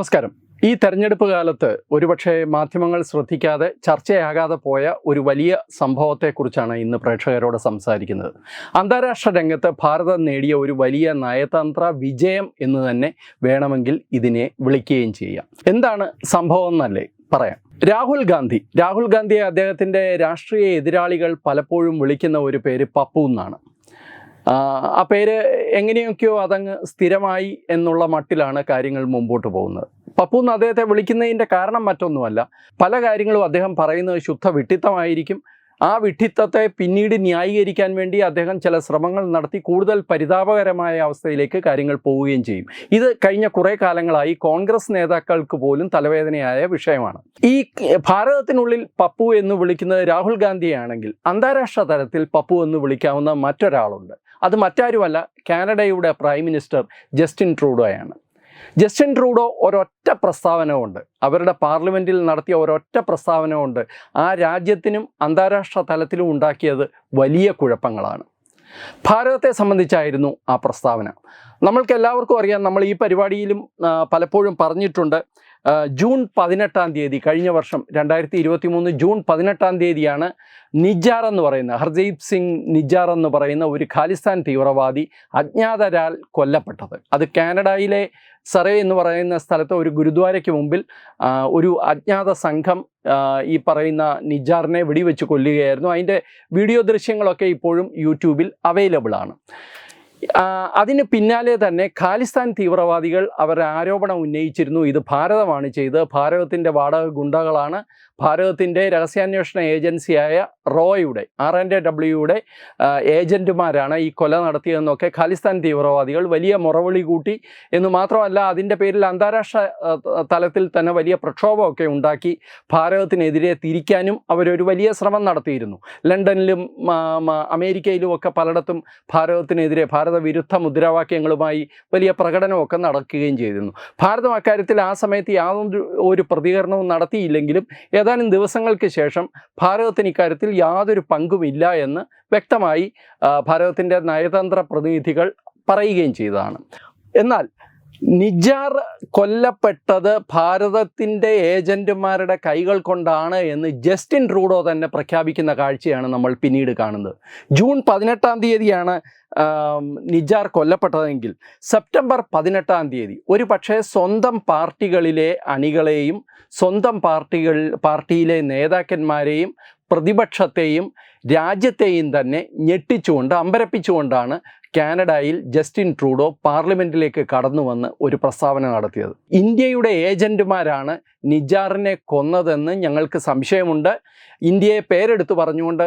നമസ്കാരം. ഈ തെരഞ്ഞെടുപ്പ് കാലത്ത് ഒരുപക്ഷെ മാധ്യമങ്ങൾ ശ്രദ്ധിക്കാതെ ചർച്ചയാകാതെ പോയ ഒരു വലിയ സംഭവത്തെക്കുറിച്ചാണ് ഇന്ന് പ്രേക്ഷകരോട് സംസാരിക്കുന്നത്. അന്താരാഷ്ട്ര രംഗത്ത് ഭാരതം നേടിയ ഒരു വലിയ നയതന്ത്ര വിജയം എന്ന് തന്നെ വേണമെങ്കിൽ ഇതിനെ വിളിക്കുകയും ചെയ്യാം. എന്താണ് സംഭവം എന്നല്ലേ പറയാം. രാഹുൽ ഗാന്ധി. രാഹുൽ ഗാന്ധിയെ അദ്ദേഹത്തിന്റെ രാഷ്ട്രീയ എതിരാളികൾ പലപ്പോഴും വിളിക്കുന്ന ഒരു പേര് പപ്പു എന്നാണ്. ആ, പേര് എങ്ങനെയൊക്കെയോ അതങ്ങ് സ്ഥിരമായി എന്നുള്ള മട്ടിലാണ് കാര്യങ്ങൾ മുമ്പോട്ട് പോകുന്നത്. പപ്പു എന്ന് അദ്ദേഹത്തെ വിളിക്കുന്നതിന്റെ കാരണം മറ്റൊന്നുമല്ല. പല കാര്യങ്ങളും അദ്ദേഹം പറയുന്നത് ശുദ്ധ വിട്ടിത്തമായിരിക്കും ആ വിഡ്ഢിത്തത്തെ പിന്നീട് ന്യായീകരിക്കാൻ വേണ്ടി അദ്ദേഹം ചില ശ്രമങ്ങൾ നടത്തി കൂടുതൽ പരിതാപകരമായ അവസ്ഥയിലേക്ക് കാര്യങ്ങൾ പോവുകയും ചെയ്യും. ഇത് കഴിഞ്ഞ കുറേ കാലങ്ങളായി കോൺഗ്രസ് നേതാക്കൾക്ക് പോലും തലവേദനയായ വിഷയമാണ്. ഈ ഭാരതത്തിനുള്ളിൽ പപ്പു എന്ന് വിളിക്കുന്നത് രാഹുൽ ഗാന്ധിയാണെങ്കിൽ അന്താരാഷ്ട്ര തലത്തിൽ പപ്പു എന്ന് വിളിക്കാവുന്ന മറ്റൊരാളുണ്ട്. അത് മറ്റാരുമല്ല കാനഡയുടെ പ്രൈം മിനിസ്റ്റർ ജസ്റ്റിൻ ട്രൂഡോയാണ്. ജസ്റ്റിൻ ട്രൂഡോ ഒരൊറ്റ പ്രസ്താവനമുണ്ട് അവരുടെ പാർലമെന്റിൽ നടത്തിയ ഒരൊറ്റ പ്രസ്താവനമുണ്ട് ആ രാജ്യത്തിനും അന്താരാഷ്ട്ര തലത്തിലും ഉണ്ടാക്കിയത് വലിയ കുഴപ്പങ്ങളാണ്. ഭാരതത്തെ സംബന്ധിച്ചായിരുന്നു ആ പ്രസ്താവന. നമ്മൾക്ക് എല്ലാവർക്കും അറിയാം നമ്മൾ ഈ പരിപാടിയിലും പലപ്പോഴും പറഞ്ഞിട്ടുണ്ട് ജൂൺ പതിനെട്ടാം തീയതി കഴിഞ്ഞ വർഷം രണ്ടായിരത്തി ഇരുപത്തി മൂന്ന് ജൂൺ പതിനെട്ടാം തീയതിയാണ് നിജാർ എന്ന് പറയുന്ന ഹർജീപ് സിംഗ് നിജാർ എന്ന് പറയുന്ന ഒരു ഖാലിസ്ഥാൻ തീവ്രവാദി അജ്ഞാതരാൽ കൊല്ലപ്പെട്ടത്. അത് കാനഡയിലെ സറേ എന്ന് പറയുന്ന സ്ഥലത്തെ ഒരു ഗുരുദ്വാരയ്ക്ക് മുമ്പിൽ ഒരു അജ്ഞാത സംഘം ഈ പറയുന്ന നിജാറിനെ വെടിവെച്ച് കൊല്ലുകയായിരുന്നു. അതിന്റെ വീഡിയോ ദൃശ്യങ്ങളൊക്കെ ഇപ്പോഴും യൂട്യൂബിൽ അവൈലബിൾ ആണ്. അതിന് പിന്നാലെ തന്നെ ഖാലിസ്ഥാൻ തീവ്രവാദികൾ അവരുടെ ആരോപണം ഉന്നയിച്ചിരുന്നു. ഇത് ഭാരതമാണ് ചെയ്തത്. ഭാരതത്തിന്റെ വാടക ഗുണ്ടകളാണ്. ഭാരതത്തിന്റെ രഹസ്യാന്വേഷണ ഏജൻസിയായ റോയുടെ ആർ എ ഡബ്ല്യുയുടെ ഏജന്റുമാരാണ് ഈ കൊല നടത്തിയതെന്നൊക്കെ ഖാലിസ്ഥാൻ തീവ്രവാദികൾ വലിയ മുറവിളി കൂട്ടി. എന്ന് മാത്രമല്ല അതിന്റെ പേരിൽ അന്താരാഷ്ട്ര തലത്തിൽ തന്നെ വലിയ പ്രക്ഷോഭമൊക്കെ ഉണ്ടാക്കി ഭാരതത്തിനെതിരെ തിരിക്കാനും അവരൊരു വലിയ ശ്രമം നടത്തിയിരുന്നു. ലണ്ടനിലും അമേരിക്കയിലും ഒക്കെ പലയിടത്തും ഭാരതത്തിനെതിരെ ഭാരത വിരുദ്ധ മുദ്രാവാക്യങ്ങളുമായി വലിയ പ്രകടനമൊക്കെ നടക്കുകയും ചെയ്തിരുന്നു. ഭാരതം അക്കാര്യത്തിൽ ആ സമയത്ത് യാതൊരു ഒരു പ്രതികരണവും നടത്തിയില്ലെങ്കിലും ഏതാനും ദിവസങ്ങൾക്ക് ശേഷം ഭാരതത്തിന് ഇക്കാര്യത്തിൽ യാതൊരു പങ്കുമില്ല എന്ന് വ്യക്തമായി ഭാരതത്തിന്റെ നയതന്ത്ര പ്രതിനിധികൾ പറയുകയും ചെയ്തതാണ്. എന്നാൽ നിജാർ കൊല്ലപ്പെട്ടത് ഭാരതത്തിന്റെ ഏജന്റുമാരുടെ കൈകൾ കൊണ്ടാണ് എന്ന് ജസ്റ്റിൻ ട്രൂഡോ തന്നെ പ്രഖ്യാപിക്കുന്ന കാഴ്ചയാണ് നമ്മൾ പിന്നീട് കാണുന്നത്. ജൂൺ പതിനെട്ടാം തീയതിയാണ് നിജാർ കൊല്ലപ്പെട്ടതെങ്കിൽ സെപ്റ്റംബർ പതിനെട്ടാം തീയതി ഒരു പക്ഷേ സ്വന്തം പാർട്ടികളിലെ അണികളെയും സ്വന്തം പാർട്ടികൾ പാർട്ടിയിലെ നേതാക്കന്മാരെയും പ്രതിപക്ഷത്തെയും രാജ്യത്തെയും തന്നെ ഞെട്ടിച്ചുകൊണ്ട് അമ്പരപ്പിച്ചുകൊണ്ടാണ് കാനഡയിൽ ജസ്റ്റിൻ ട്രൂഡോ പാർലമെന്റിലേക്ക് കടന്നു വന്ന് ഒരു പ്രസ്താവന നടത്തിയത്. ഇന്ത്യയുടെ ഏജന്റുമാരാണ് നിജാറിനെ കൊന്നതെന്ന് ഞങ്ങൾക്ക് സംശയമുണ്ട്. ഇന്ത്യയെ പേരെടുത്ത് പറഞ്ഞുകൊണ്ട്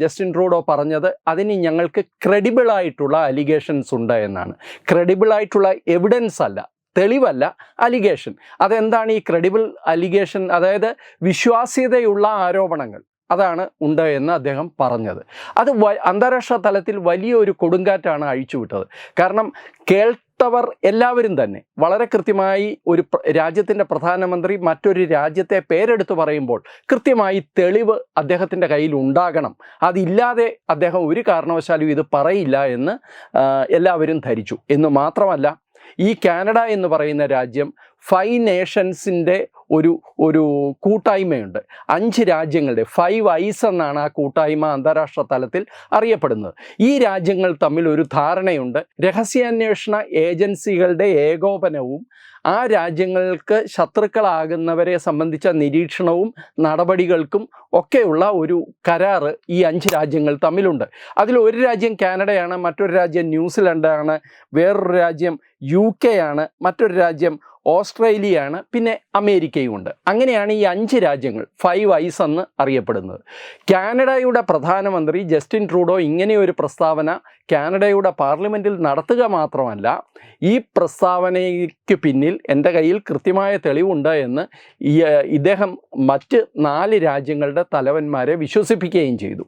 ജസ്റ്റിൻ ട്രൂഡോ പറഞ്ഞത് അതിന് ഞങ്ങൾക്ക് ക്രെഡിബിൾ ആയിട്ടുള്ള അലിഗേഷൻസ് ഉണ്ട് എന്നാണ്. ക്രെഡിബിൾ ആയിട്ടുള്ള എവിഡൻസ് അല്ല തെളിവല്ല അലിഗേഷൻ അതെന്താണ് ഈ ക്രെഡിബിൾ അലിഗേഷൻ അതായത് വിശ്വാസ്യതയുള്ള ആരോപണങ്ങൾ. അതാണ് ഉണ്ട് എന്ന് അദ്ദേഹം പറഞ്ഞത്. അത് അന്താരാഷ്ട്ര തലത്തിൽ വലിയൊരു കൊടുങ്കാറ്റാണ് അഴിച്ചുവിട്ടത്. കാരണം കേൾത്തവർ എല്ലാവരും തന്നെ വളരെ കൃത്യമായി ഒരു രാജ്യത്തിന്റെ പ്രധാനമന്ത്രി മറ്റൊരു രാജ്യത്തെ പേരെടുത്ത് പറയുമ്പോൾ കൃത്യമായി തെളിവ് അദ്ദേഹത്തിന്റെ കയ്യിൽ ഉണ്ടാകണം. അതില്ലാതെ അദ്ദേഹം ഒരു കാരണവശാലും ഇത് പറയില്ല എന്ന് എല്ലാവരും ധരിച്ചു. എന്ന് മാത്രമല്ല ഈ കാനഡ എന്ന് പറയുന്ന രാജ്യം ഫൈവ് നേഷൻസിന്റെ ഒരു ഒരു കൂട്ടായ്മയുണ്ട്. അഞ്ച് രാജ്യങ്ങളുടെ ഫൈവ് ഐസ് എന്നാണ് ആ കൂട്ടായ്മ അന്താരാഷ്ട്ര തലത്തിൽ അറിയപ്പെടുന്നത്. ഈ രാജ്യങ്ങൾ തമ്മിൽ ഒരു ധാരണയുണ്ട്. രഹസ്യാന്വേഷണ ഏജൻസികളുടെ ഏകോപനവും ആ രാജ്യങ്ങൾക്ക് ശത്രുക്കളാകുന്നവരെ സംബന്ധിച്ച നിരീക്ഷണവും നടപടികൾക്കും ഒക്കെയുള്ള ഒരു കരാറ് ഈ അഞ്ച് രാജ്യങ്ങൾ തമ്മിലുണ്ട്. അതിൽ ഒരു രാജ്യം കാനഡയാണ് മറ്റൊരു രാജ്യം ന്യൂസിലൻഡാണ് വേറൊരു രാജ്യം യു കെ ആണ് മറ്റൊരു രാജ്യം ഓസ്ട്രേലിയയാണ് പിന്നെ അമേരിക്കയും ഉണ്ട് അങ്ങനെയാണ് ഈ അഞ്ച് രാജ്യങ്ങൾ ഫൈവ് ഐസ് എന്ന് അറിയപ്പെടുന്നത്. കാനഡയുടെ പ്രധാനമന്ത്രി ജസ്റ്റിൻ ട്രൂഡോ ഇങ്ങനെയൊരു പ്രസ്താവന കാനഡയുടെ പാർലമെന്റിൽ നടത്തുക മാത്രമല്ല ഈ പ്രസ്താവനയ്ക്ക് പിന്നിൽ എന്റെ കയ്യിൽ കൃത്യമായ തെളിവുണ്ട് എന്ന് ഇദ്ദേഹം മറ്റ് നാല് രാജ്യങ്ങളുടെ തലവന്മാരെ വിശ്വസിപ്പിക്കുകയും ചെയ്തു.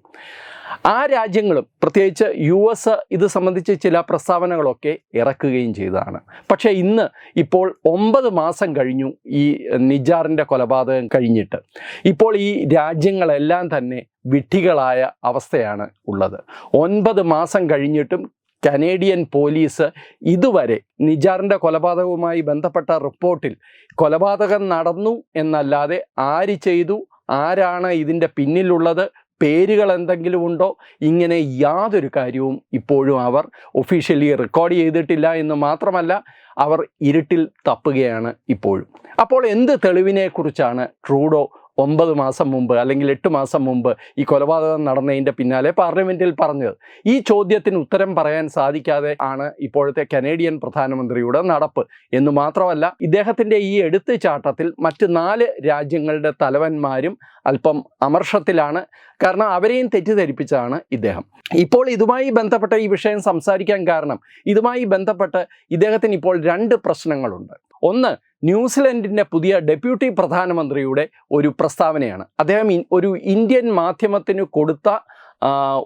ആ രാജ്യങ്ങളും പ്രത്യേകിച്ച് യു എസ് ഇത് സംബന്ധിച്ച് ചില പ്രസ്താവനകളൊക്കെ ഇറക്കുകയും ചെയ്തതാണ്. പക്ഷേ ഇന്ന് ഇപ്പോൾ ഒമ്പത് മാസം കഴിഞ്ഞു ഈ നിജാറിന്റെ കൊലപാതകം കഴിഞ്ഞിട്ട്. ഇപ്പോൾ ഈ രാജ്യങ്ങളെല്ലാം തന്നെ വിഡ്ഢികളായ അവസ്ഥയാണ് ഉള്ളത്. ഒൻപത് മാസം കഴിഞ്ഞിട്ടും കനേഡിയൻ പോലീസ് ഇതുവരെ നിജാറിന്റെ കൊലപാതകവുമായി ബന്ധപ്പെട്ട റിപ്പോർട്ടിൽ കൊലപാതകം നടന്നു എന്നല്ലാതെ ആര് ചെയ്തു ആരാണ് ഇതിന്റെ പിന്നിലുള്ളത് പേരുകൾ എന്തെങ്കിലും ഉണ്ടോ ഇങ്ങനെ യാതൊരു കാര്യവും ഇപ്പോഴും അവർ ഒഫീഷ്യലി റെക്കോർഡ് ചെയ്തിട്ടില്ല എന്ന് മാത്രമല്ല അവർ ഇരുട്ടിൽ തപ്പുകയാണ് ഇപ്പോഴും. അപ്പോൾ എന്ത് തെളിവിനെക്കുറിച്ചാണ് ട്രൂഡോ ഒമ്പത് മാസം മുമ്പ് അല്ലെങ്കിൽ എട്ട് മാസം മുമ്പ് ഈ കൊലപാതകം നടന്നതിന്റെ പിന്നാലെ പാർലമെന്റിൽ പറഞ്ഞത്. ഈ ചോദ്യത്തിന് ഉത്തരം പറയാൻ സാധിക്കാതെ ആണ് ഇപ്പോഴത്തെ കനേഡിയൻ പ്രധാനമന്ത്രിയുടെ നടപ്പ്. എന്ന് മാത്രമല്ല ഇദ്ദേഹത്തിന്റെ ഈ എടുത്തുചാട്ടത്തിൽ മറ്റ് നാല് രാജ്യങ്ങളുടെ തലവന്മാരും അല്പം അമർഷത്തിലാണ്. കാരണം അവരെയും തെറ്റിദ്ധരിപ്പിച്ചതാണ് ഇദ്ദേഹം. ഇപ്പോൾ ഇതുമായി ബന്ധപ്പെട്ട ഈ വിഷയം സംസാരിക്കാൻ കാരണം ഇതുമായി ബന്ധപ്പെട്ട് ഇദ്ദേഹത്തിന് ഇപ്പോൾ രണ്ട് പ്രശ്നങ്ങളുണ്ട്. ഒന്ന് ന്യൂസിലൻഡിന്റെ പുതിയ ഡെപ്യൂട്ടി പ്രധാനമന്ത്രിയുടെ ഒരു പ്രസ്താവനയാണ്. അദ്ദേഹം ഒരു ഇന്ത്യൻ മാധ്യമത്തിന് കൊടുത്ത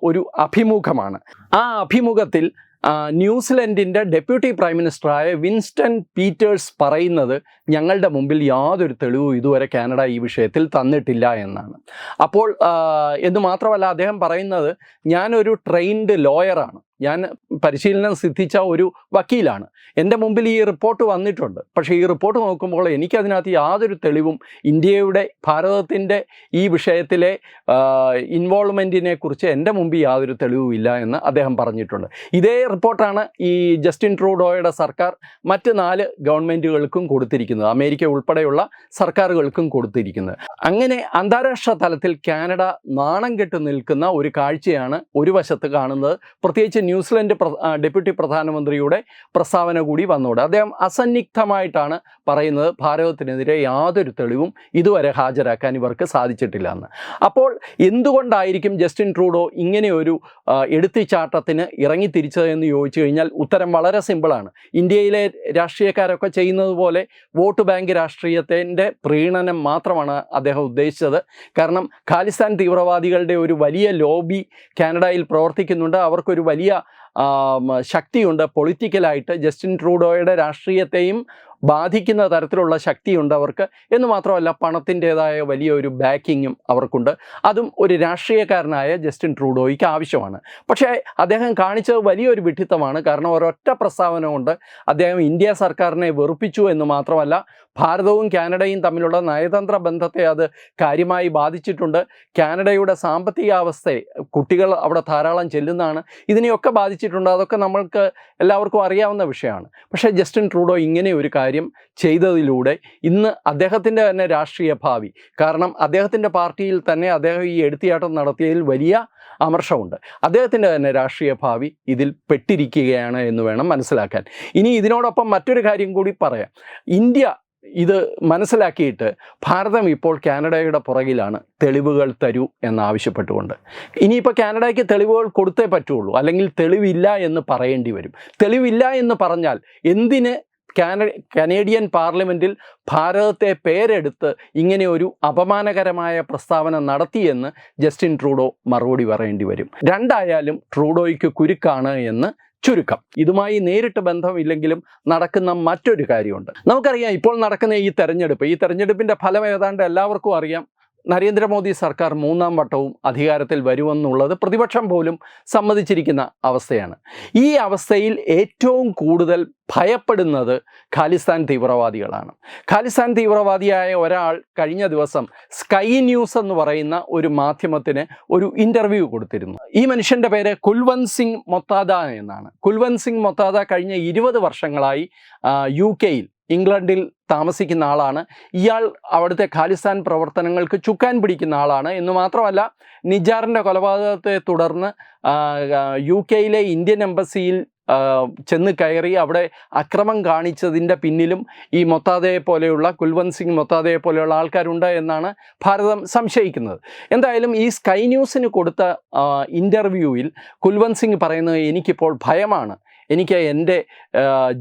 ഒരു അഭിമുഖമാണ്. ആ അഭിമുഖത്തിൽ ന്യൂസിലൻഡിന്റെ ഡെപ്യൂട്ടി പ്രൈം മിനിസ്റ്ററായ വിൻസ്റ്റൺ പീറ്റേഴ്സ് പറയുന്നത് ഞങ്ങളുടെ മുമ്പിൽ യാതൊരു തെളിവും ഇതുവരെ കാനഡ ഈ വിഷയത്തിൽ തന്നിട്ടില്ല എന്നാണ്. അപ്പോൾ എന്ന് മാത്രമല്ല അദ്ദേഹം പറയുന്നത് ഞാനൊരു ട്രെയിൻഡ് ലോയറാണ്. ഞാൻ പരിശീലനം സിദ്ധിച്ച ഒരു വക്കീലാണ്. എന്റെ മുമ്പിൽ ഈ റിപ്പോർട്ട് വന്നിട്ടുണ്ട്. പക്ഷേ ഈ റിപ്പോർട്ട് നോക്കുമ്പോൾ എനിക്കതിനകത്ത് യാതൊരു തെളിവും ഇന്ത്യയുടെ ഭാരതത്തിന്റെ ഈ വിഷയത്തിലെ ഇൻവോൾവ്മെന്റിനെ കുറിച്ച് എന്റെ മുമ്പിൽ യാതൊരു തെളിവും ഇല്ല എന്ന് അദ്ദേഹം പറഞ്ഞിട്ടുണ്ട്. ഇതേ റിപ്പോർട്ടാണ് ഈ ജസ്റ്റിൻ ട്രൂഡോയുടെ സർക്കാർ മറ്റ് നാല് ഗവൺമെന്റുകൾക്കും കൊടുത്തിരിക്കുന്നത്. അമേരിക്ക ഉൾപ്പെടെയുള്ള സർക്കാരുകൾക്കും കൊടുത്തിരിക്കുന്നത്. അങ്ങനെ അന്താരാഷ്ട്ര തലത്തിൽ കാനഡ നാണം കെട്ട് നിൽക്കുന്ന ഒരു കാഴ്ചയാണ് ഒരു വശത്ത് കാണുന്നത്. പ്രത്യേകിച്ച് ന്യൂസിലൻഡ് ഡെപ്യൂട്ടി പ്രധാനമന്ത്രിയുടെ പ്രസ്താവന കൂടി വന്നോട് അദ്ദേഹം അസന്നിഗ്ധമായിട്ടാണ് പറയുന്നത്. ഭാരതത്തിനെതിരെ യാതൊരു തെളിവും ഇതുവരെ ഹാജരാക്കാൻ ഇവർക്ക് സാധിച്ചിട്ടില്ല എന്ന്. അപ്പോൾ എന്തുകൊണ്ടായിരിക്കും ജസ്റ്റിൻ ട്രൂഡോ ഇങ്ങനെയൊരു എടുത്തിച്ചാട്ടത്തിന് ഇറങ്ങി തിരിച്ചതെന്ന് ചോദിച്ചു കഴിഞ്ഞാൽ ഉത്തരം വളരെ സിമ്പിളാണ്. ഇന്ത്യയിലെ രാഷ്ട്രീയക്കാരൊക്കെ ചെയ്യുന്നത് പോലെ വോട്ട് ബാങ്ക് രാഷ്ട്രീയത്തിന്റെ പ്രീണനം മാത്രമാണ് അദ്ദേഹം ഉദ്ദേശിച്ചത്. കാരണം ഖാലിസ്ഥാൻ തീവ്രവാദികളുടെ ഒരു വലിയ ലോബി കാനഡയിൽ പ്രവർത്തിക്കുന്നുണ്ട്. അവർക്കൊരു വലിയ ശക്തിയുണ്ട്. പൊളിറ്റിക്കലായിട്ട് ജസ്റ്റിൻ ട്രൂഡോയുടെ രാഷ്ട്രീയത്തെയും ബാധിക്കുന്ന തരത്തിലുള്ള ശക്തിയുണ്ട് അവർക്ക്. എന്ന് മാത്രമല്ല പണത്തിന്റെതായ വലിയൊരു ബാക്കിങ്ങും അവർക്കുണ്ട്. അതും ഒരു രാഷ്ട്രീയക്കാരനായ ജസ്റ്റിൻ ട്രൂഡോയ്ക്ക് ആവശ്യമാണ്. പക്ഷേ അദ്ദേഹം കാണിച്ചത് വലിയൊരു വിഡ്ഢിത്തമാണ്. കാരണം ഒരൊറ്റ പ്രസ്താവന കൊണ്ട് അദ്ദേഹം ഇന്ത്യ സർക്കാരിനെ വെറുപ്പിച്ചു എന്ന് മാത്രമല്ല ഭാരതവും കാനഡയും തമ്മിലുള്ള നയതന്ത്ര ബന്ധത്തെ അത് കാര്യമായി ബാധിച്ചിട്ടുണ്ട്. കാനഡയുടെ സാമ്പത്തികാവസ്ഥയെ കുട്ടികൾ അവിടെ ധാരാളം ചെല്ലുന്നതാണ്. ഇതിനെയൊക്കെ ബാധിച്ചിട്ടുണ്ട്. അതൊക്കെ നമ്മൾക്ക് എല്ലാവർക്കും അറിയാവുന്ന വിഷയമാണ്. പക്ഷേ ജസ്റ്റിൻ ട്രൂഡോ ഇങ്ങനെ ഒരു കാര്യം ചെയ്തതിലൂടെ ഇന്ന് അദ്ദേഹത്തിന്റെ തന്നെ രാഷ്ട്രീയ ഭാവി. കാരണം അദ്ദേഹത്തിന്റെ പാർട്ടിയിൽ തന്നെ അദ്ദേഹം ഈ എടുത്തിയാട്ടം നടത്തിയതിൽ വലിയ അമർഷമുണ്ട്. അദ്ദേഹത്തിന്റെ തന്നെ രാഷ്ട്രീയ ഭാവി ഇതിൽ പെട്ടിരിക്കുകയാണ് എന്ന് വേണം മനസ്സിലാക്കാൻ. ഇനി ഇതിനോടൊപ്പം മറ്റൊരു കാര്യം കൂടി പറയാം. ഇന്ത്യ ഇത് മനസ്സിലാക്കിയിട്ട് ഭാരതം ഇപ്പോൾ കാനഡയുടെ പുറകിലാണ്. തെളിവുകൾ തരൂ എന്നാവശ്യപ്പെട്ടുകൊണ്ട്. ഇനിയിപ്പോൾ കാനഡയ്ക്ക് തെളിവുകൾ കൊടുത്തേ പറ്റുള്ളൂ. അല്ലെങ്കിൽ തെളിവില്ല എന്ന് പറയേണ്ടി വരും. തെളിവില്ല എന്ന് പറഞ്ഞാൽ എന്തിന് കാന കനേഡിയൻ പാർലമെന്റിൽ ഭാരതത്തെ പേരെടുത്ത് ഇങ്ങനെ ഒരു അപമാനകരമായ പ്രസ്താവന നടത്തിയെന്ന് ജസ്റ്റിൻ ട്രൂഡോ മറുപടി പറയേണ്ടി വരും. രണ്ടായാലും ട്രൂഡോയ്ക്ക് കുരുക്കാണ് എന്ന് ചുരുക്കം. ഇതുമായി നേരിട്ട് ബന്ധമില്ലെങ്കിലും നടക്കുന്ന മറ്റൊരു കാര്യമുണ്ട്. നമുക്കറിയാം ഇപ്പോൾ നടക്കുന്ന ഈ തെരഞ്ഞെടുപ്പ്. ഈ തെരഞ്ഞെടുപ്പിന്റെ ഫലം ഏതാണ്ട് എല്ലാവർക്കും അറിയാം. നരേന്ദ്രമോദി സർക്കാർ മൂന്നാം വട്ടവും അധികാരത്തിൽ വരുമെന്നുള്ളത് പ്രതിപക്ഷം പോലും സമ്മതിച്ചിരിക്കുന്ന അവസ്ഥയാണ്. ഈ അവസ്ഥയിൽ ഏറ്റവും കൂടുതൽ ഭയപ്പെടുന്നത് ഖാലിസ്ഥാൻ തീവ്രവാദികളാണ്. ഖാലിസ്ഥാൻ തീവ്രവാദിയായ ഒരാൾ കഴിഞ്ഞ ദിവസം സ്കൈ ന്യൂസ് എന്ന് പറയുന്ന ഒരു മാധ്യമത്തിന് ഒരു ഇന്റർവ്യൂ കൊടുത്തിരുന്നു. ഈ മനുഷ്യന്റെ പേര് കുൽവന്ത് സിംഗ് മൊത്താദ എന്നാണ്. കുൽവന്ത് സിംഗ് മൊത്താദ കഴിഞ്ഞ ഇരുപത് വർഷങ്ങളായി യു കെയിൽ ഇംഗ്ലണ്ടിൽ താമസിക്കുന്ന ആളാണ്. ഇയാൾ അവിടുത്തെ ഖാലിസ്ഥാൻ പ്രവർത്തനങ്ങൾക്ക് ചുക്കാൻ പിടിക്കുന്ന ആളാണ്. എന്ന് മാത്രമല്ല നിജാറിന്റെ കൊലപാതകത്തെ തുടർന്ന് യു കെയിലെ ഇന്ത്യൻ എംബസിയിൽ ചെന്ന് കയറി അവിടെ അക്രമം കാണിച്ചതിന്റെ പിന്നിലും ഈ മൊത്താദയെ പോലെയുള്ള കുൽവന്ത് സിംഗ് മൊത്താദയെ പോലെയുള്ള ആൾക്കാരുണ്ട് എന്നാണ് ഭാരതം സംശയിക്കുന്നത്. എന്തായാലും ഈ സ്കൈ ന്യൂസിന് കൊടുത്ത ഇന്റർവ്യൂവിൽ കുൽവന്ത് സിംഗ് പറയുന്നത് എനിക്കിപ്പോൾ ഭയമാണ്. എനിക്ക് എന്റെ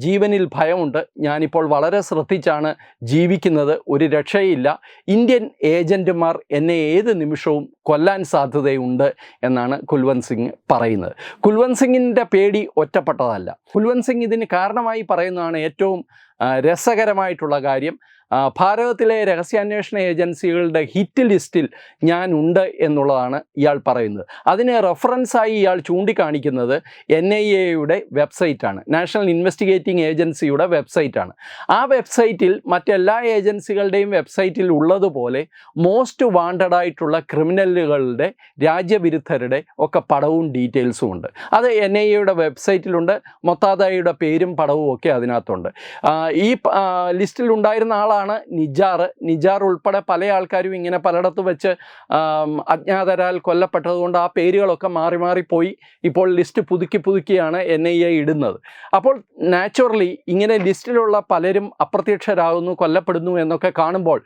ജീവനിൽ ഭയമുണ്ട്. ഞാനിപ്പോൾ വളരെ ശ്രദ്ധിച്ചാണ് ജീവിക്കുന്നത്. ഒരു രക്ഷയില്ല. ഇന്ത്യൻ ഏജന്റുമാർ എന്നെ ഏത് നിമിഷവും കൊല്ലാൻ സാധ്യതയുണ്ട് എന്നാണ് കുൽവന്ത് സിംഗ് പറയുന്നത്. കുൽവന്ത് സിംഗിന്റെ പേടി ഒറ്റപ്പെട്ടതല്ല. കുൽവന്ത് സിംഗ് ഇതിന് കാരണമായി പറയുന്നതാണ് ഏറ്റവും രസകരമായിട്ടുള്ള കാര്യം. ഭാരതത്തിലെ രഹസ്യാന്വേഷണ ഏജൻസികളുടെ ഹിറ്റ് ലിസ്റ്റിൽ ഞാൻ ഉണ്ട് എന്നുള്ളതാണ് ഇയാൾ പറയുന്നത്. അതിന് റെഫറൻസായി ഇയാൾ ചൂണ്ടിക്കാണിക്കുന്നത് എൻ ഐ എയുടെ വെബ്സൈറ്റാണ് നാഷണൽ ഇൻവെസ്റ്റിഗേറ്റിംഗ് ഏജൻസിയുടെ വെബ്സൈറ്റാണ് ആ വെബ്സൈറ്റിൽ മറ്റെല്ലാ ഏജൻസികളുടെയും വെബ്സൈറ്റിൽ ഉള്ളതുപോലെ മോസ്റ്റ് വാണ്ടഡ് ആയിട്ടുള്ള ക്രിമിനലുകളുടെ രാജ്യവിരുദ്ധരുടെ ഒക്കെ പടവും ഡീറ്റെയിൽസും ഉണ്ട്. അത് എൻ ഐ എയുടെ വെബ്സൈറ്റിലുണ്ട് മൊത്താദായിയുടെ പേരും പടവും ഒക്കെ അതിനകത്തുണ്ട്. ഈ ലിസ്റ്റിലുണ്ടായിരുന്ന ആ, ലിസ്റ്റിൽ ഉണ്ടായിരുന്ന ആളാണ് നിജാർ. നിജാർ ഉൾപ്പെടെ പല ആൾക്കാരും ഇങ്ങനെ പലയിടത്ത് വെച്ച് അജ്ഞാതരാൽ കൊല്ലപ്പെട്ടതുകൊണ്ട് ആ പേരുകളൊക്കെ മാറി മാറി പോയി. ഇപ്പോൾ ലിസ്റ്റ് പുതുക്കി പുതുക്കിയാണ് എൻ ഐ എ ഇടുന്നത്. അപ്പോൾ നാച്ചുറലി ഇങ്ങനെ ലിസ്റ്റിലുള്ള പലരും അപ്രത്യക്ഷരാകുന്നു കൊല്ലപ്പെടുന്നു എന്നൊക്കെ കാണുമ്പോൾ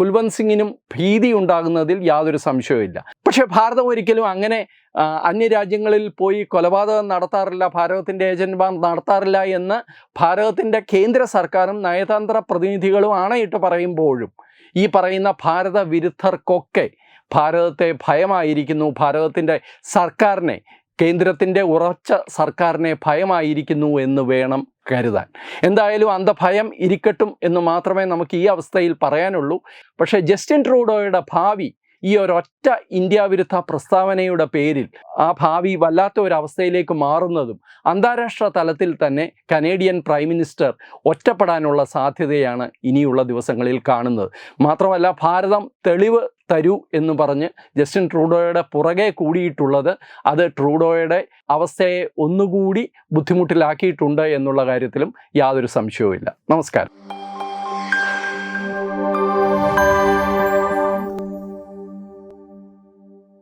കുൽവന്ത് സിംഗിനും ഭീതി ഉണ്ടാകുന്നതിൽ യാതൊരു സംശയവുമില്ല. പക്ഷേ ഭാരതം ഒരിക്കലും അങ്ങനെ അന്യ അന്യരാജ്യങ്ങളിൽ പോയി കൊലപാതകം നടത്താറില്ല ഭാരതത്തിന്റെ ഏജന്റ്മാർ നടത്താറില്ല എന്ന് ഭാരതത്തിന്റെ കേന്ദ്ര സർക്കാരും നയതന്ത്ര പ്രതിനിധികളും ആണയിട്ട് പറയുമ്പോഴും ഈ പറയുന്ന ഭാരത വിരുദ്ധർക്കൊക്കെ ഭാരതത്തെ ഭയമായിരിക്കുന്നു ഭാരതത്തിന്റെ സർക്കാരിനെ കേന്ദ്രത്തിന്റെ ഉറച്ച സർക്കാരിനെ ഭയമായിരിക്കുന്നു എന്ന് വേണം കരുതാൻ. എന്തായാലും അന്ധഭയം ഇരിക്കട്ടും എന്ന് മാത്രമേ നമുക്ക് ഈ അവസ്ഥയിൽ പറയാനുള്ളൂ. പക്ഷേ ജസ്റ്റിൻ ട്രൂഡോയുടെ ഭാവി ഈ ഒരൊറ്റ ഇന്ത്യ വിരുദ്ധ പ്രസ്താവനയുടെ പേരിൽ ആ ഭാവി വല്ലാത്ത ഒരു അവസ്ഥയിലേക്ക് മാറുന്നതും അന്താരാഷ്ട്ര തലത്തിൽ തന്നെ കനേഡിയൻ പ്രൈം മിനിസ്റ്റർ ഒറ്റപ്പെടാനുള്ള സാധ്യതയാണ് ഇനിയുള്ള ദിവസങ്ങളിൽ കാണുന്നത്. മാത്രമല്ല ഭാരതം തെളിവ് തരൂ എന്ന് പറഞ്ഞ് ജസ്റ്റിൻ ട്രൂഡോയുടെ പുറകെ കൂടിയിട്ടുള്ളത് അത് ട്രൂഡോയുടെ അവസ്ഥയെ ഒന്നുകൂടി ബുദ്ധിമുട്ടിലാക്കിയിട്ടുണ്ട് എന്നുള്ള കാര്യത്തിലും യാതൊരു സംശയവുമില്ല. നമസ്കാരം.